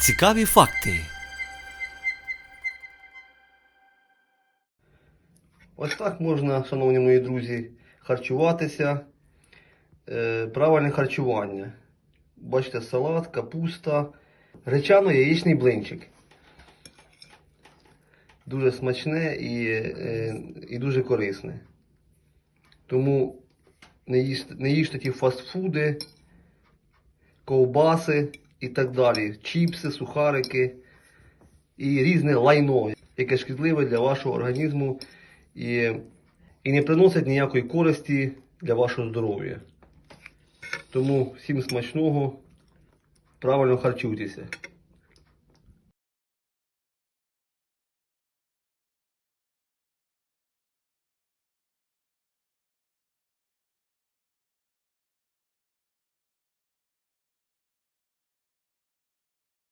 Цікаві факти. Ось так можна, шановні мої друзі, харчуватися. Е, правильне харчування. Бачите, салат, капуста, гречано-яєчний блинчик. Дуже смачне і, е, і дуже корисне. Тому не їжте, не їжте ті фастфуди, ковбаси і так далі. Чіпси, сухарики і різне лайно, яке шкідливе для вашого організму і, і не приносить ніякої користі для вашого здоров'я. Тому всім смачного, правильно харчуйтеся.